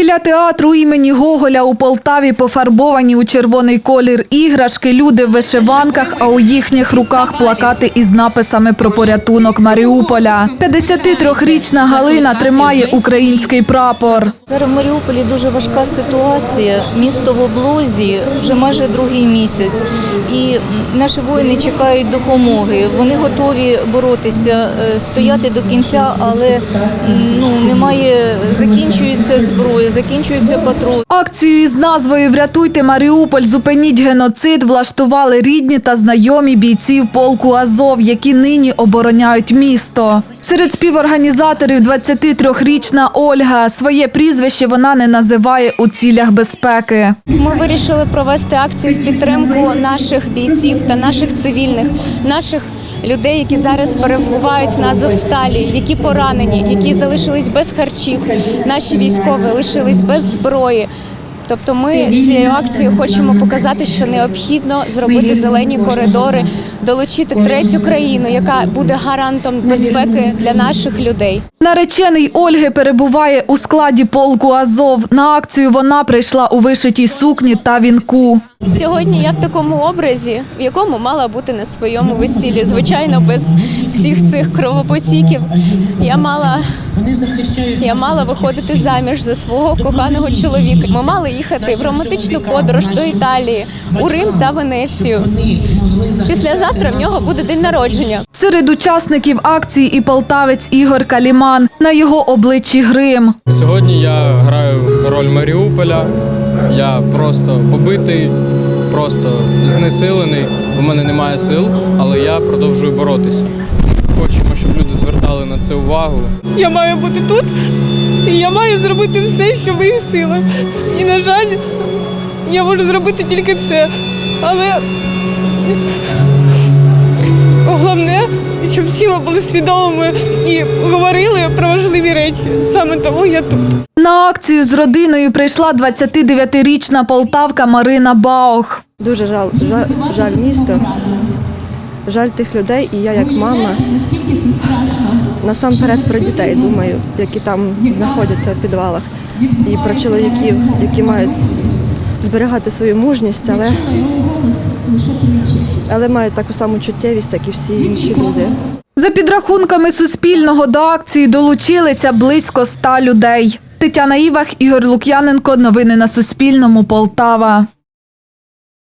Біля театру імені Гоголя у Полтаві пофарбовані у червоний колір іграшки, люди в вишиванках, а у їхніх руках плакати із написами про порятунок Маріуполя. 53-річна Галина тримає український прапор. Зараз в Маріуполі дуже важка ситуація. Місто в облозі вже майже другий місяць, і наші воїни чекають допомоги. Вони готові боротися, е, стояти до кінця, але ну немає, закінчується зброя, закінчуються патрони. Акцію із назвою Врятуйте Маріуполь, зупиніть геноцид влаштували рідні та знайомі бійців полку Азов, які нині обороняють місто. Серед співорганізаторів 23-річна Ольга. Своє прізвище вона не називає у цілях безпеки. Ми вирішили провести акцію в підтримку наших бійців та наших цивільних, наших людей, які зараз перебувають на Азовсталі, які поранені, які залишились без харчів. Наші військові лишились без зброї. Тобто, ми цією акцією хочемо показати, що необхідно зробити зелені коридори, долучити третю країну, яка буде гарантом безпеки для наших людей. Наречений Ольги перебуває у складі полку Азов. На акцію вона прийшла у вишитій сукні та вінку. Сьогодні я в такому образі, в якому мала бути на своєму весіллі. Звичайно, без всіх цих кровопотіків. Я мала, я мала виходити заміж за свого коханого чоловіка. Ми мали їхати в романтичну подорож до Італії, у Рим та Венецію. Післязавтра в нього буде день народження. Серед учасників акції і полтавець Ігор Каліман. На його обличчі грим. Сьогодні я граю роль Маріуполя. Я просто побитий, просто знесилений. У мене немає сил, але я продовжую боротися. Щоб люди звертали на це увагу. Я маю бути тут, і я маю зробити все, що в моїх силах. І, на жаль, я можу зробити тільки це. Але головне, щоб всі ми були свідомими і говорили про важливі речі. Саме тому я тут. На акцію з родиною прийшла 29-річна полтавка Марина Баух. Дуже жаль, жаль, жаль місто, жаль тих людей, і я як мама насамперед про дітей думаю, які там знаходяться в підвалах, і про чоловіків, які мають зберігати свою мужність, але, але мають таку саму чуттєвість, як і всі інші люди. За підрахунками Суспільного до акції долучилися близько ста людей. Тетяна Івах, Ігор Лук'яненко. Новини на Суспільному. Полтава.